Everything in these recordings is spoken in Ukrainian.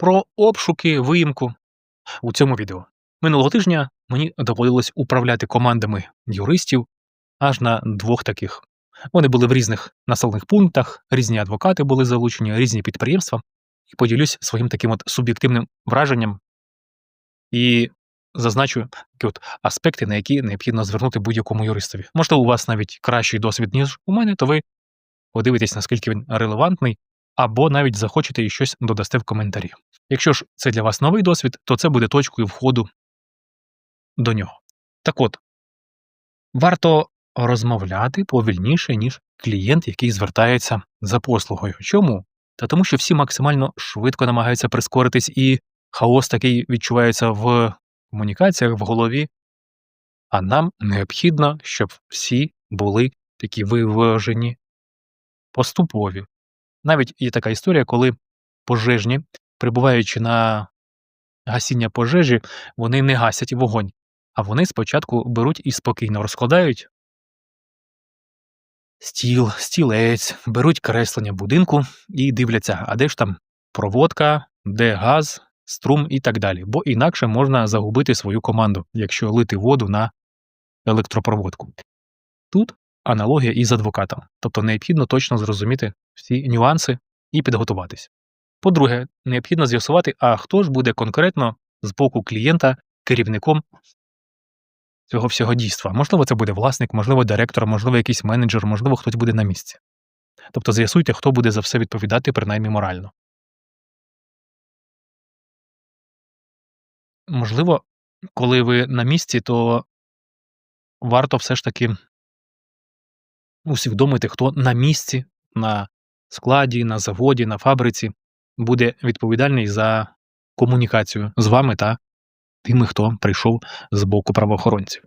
Про обшуки, виїмку у цьому відео. Минулого тижня мені доводилось управляти командами юристів аж на двох таких. Вони були в різних населених пунктах, різні адвокати були залучені, різні підприємства. І поділюсь своїм таким от суб'єктивним враженням і зазначу такі от аспекти, на які необхідно звернути будь-якому юристові. Можливо, у вас навіть кращий досвід, ніж у мене, то ви подивитесь, наскільки він релевантний, або навіть захочете і щось додасте в коментарі. Якщо ж це для вас новий досвід, то це буде точкою входу до нього. Так от, варто розмовляти повільніше, ніж клієнт, який звертається за послугою. Чому? Та тому, що всі максимально швидко намагаються прискоритись, і хаос такий відчувається в комунікаціях, в голові. А нам необхідно, щоб всі були такі виважені, поступові. Навіть є така історія, коли пожежні, прибуваючи на гасіння пожежі, вони не гасять вогонь, а вони спочатку беруть і спокійно розкладають стіл, стілець, беруть креслення будинку і дивляться, а де ж там проводка, де газ, струм і так далі. Бо інакше можна загубити свою команду, якщо лити воду на електропроводку. Тут аналогія із адвокатом, тобто необхідно точно зрозуміти всі нюанси і підготуватись. По-друге, необхідно з'ясувати, а хто ж буде конкретно з боку клієнта керівником цього всього дійства. Можливо, це буде власник, можливо, директор, можливо, якийсь менеджер, можливо, хтось буде на місці. Тобто з'ясуйте, хто буде за все відповідати, принаймні морально. Можливо, коли ви на місці, то варто все ж таки усвідомити, хто на місці, на складі, на заводі, на фабриці буде відповідальний за комунікацію з вами та тими, хто прийшов з боку правоохоронців.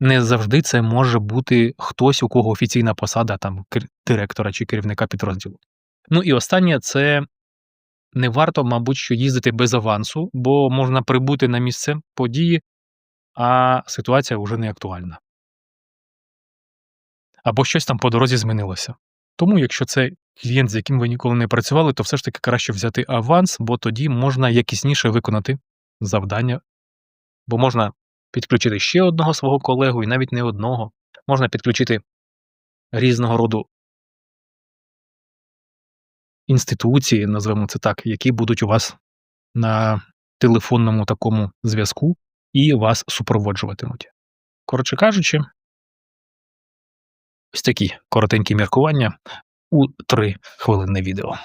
Не завжди це може бути хтось, у кого офіційна посада там директора чи керівника підрозділу. Ну і останнє це не варто, мабуть, що їздити без авансу, бо можна прибути на місце події, а ситуація вже не актуальна. Або щось там по дорозі змінилося. Тому, якщо це клієнт, з яким ви ніколи не працювали, то все ж таки краще взяти аванс, бо тоді можна якісніше виконати завдання, бо можна підключити ще одного свого колегу, і навіть не одного. Можна підключити різного роду інституції, назвемо це так, які будуть у вас на телефонному такому зв'язку і вас супроводжуватимуть. Коротше кажучи, ось такі коротенькі міркування у три хвилинне відео.